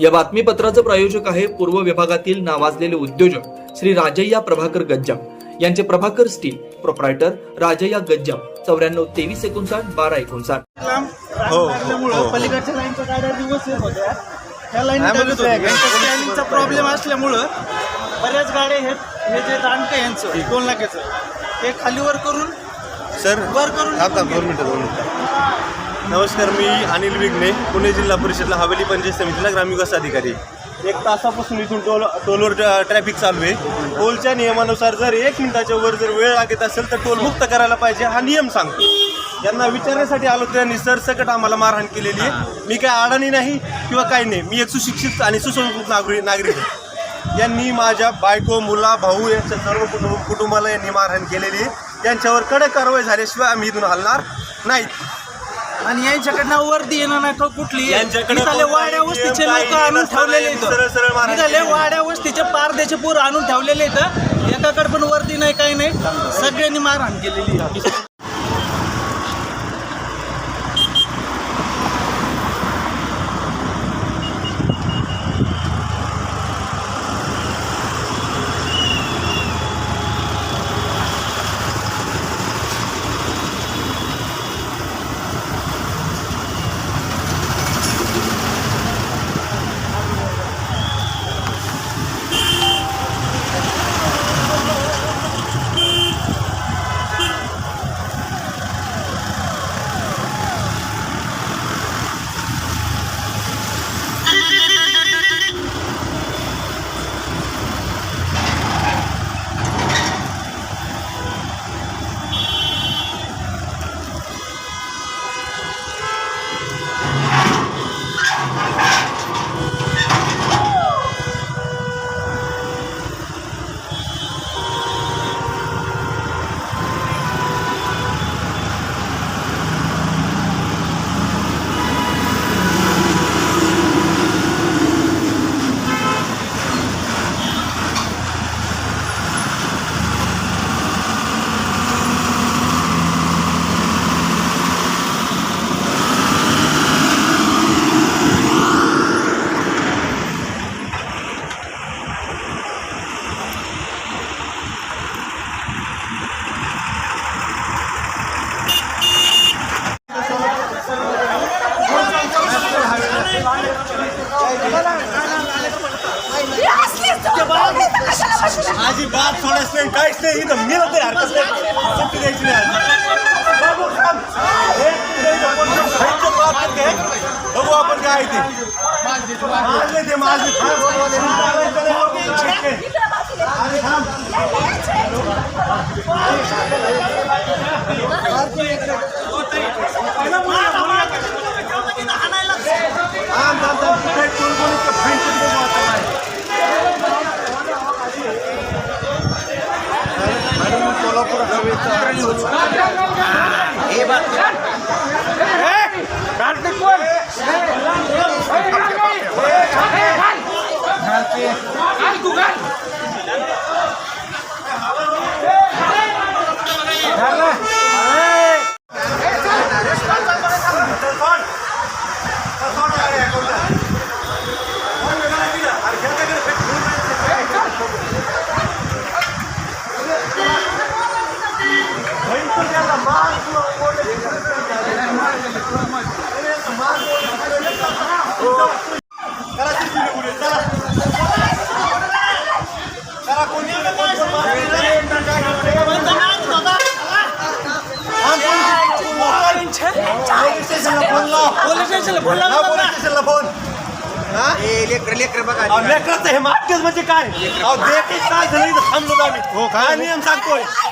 या बातमीपत्राचं प्रायोजक आहे पूर्व विभागातील नावाजलेले उद्योजक श्री राजय्या प्रभाकर गज्जाम. यांचे प्रभाकर स्टील प्रोप्रायटर राजय्या गज्जाम. चौऱ्याण्णव तेवीस एकोणसाठ बारा एकोणसाठ. लांब हो, हो. पलीकडच्या लाईनच्या गाड्या रिवर्स येत होत्या. ह्या लाईन नाही म्हणत होते. लाईनचा प्रॉब्लेम असल्यामुळं बऱ्याच गाड्या हे हे जे दांडकं यांचं दोन लाखाचं हे खालीवर करून सर वर करून आता दोन मिनिटं दोन मिनिटं. नमस्कार मी अनिल विघ्ने पुणे जिल्हा परिषदला हवेली पंचायत समितीला ग्रामविकास अधिकारी. एक तासापासून इथून टोल टोलवर ट्रॅफिक चालू आहे. टोलच्या नियमानुसार जर एक मिनिटाच्या वर जर वेळ लागत असेल तर टोल मुक्त करायला पाहिजे हा नियम सांगतो. यांना विचारण्यासाठी आलो त्यांनी सरसकट आम्हाला मारहाण केलेली आहे. मी काय अडाणी नाही किंवा काही नाही मी एक सुशिक्षित आणि सुसंस्कृत नागरिक नागरिक आहे. यांनी माझ्या बायको मुला भाऊ यांच्या सर्व कुटुंब कुटुंबाला यांनी मारहाण केलेली आहे. त्यांच्यावर कडक कारवाई झाल्याशिवाय आम्ही इथून हलणार नाहीत. आणि यांच्याकडनं वर्दी येणार नाही का कुठली? यांच्याकडे निघाले कोणताही वाड्या वस्तीचे लोक आणून ठेवलेले सरळ सरळ इथं निघाले. वाड्या वस्तीचे पारद्याचे पोर आणून ठेवलेले इथं एकाकडे पण वर्दी नाही काही नाही. सगळ्यांनी मारहाण केलेली आहे. माझी बात सोडायच नाही काहीच नाही इथं मी तरी हरकत नाही सुट्टी द्यायची नाही आज. बाबू, थांब. हे, तुझ्या इथं कोणतं साहित्य प्राप्त आहे? बघू आपण काय आहे ते माझ नाही ते माझ नाही. अरे थांब. थांब, चला तिथे लेकराचं हे मागतेच म्हणजे काय? अहो देखील काय झालं थांबलो आम्ही. हो काय नियम सांगतोय?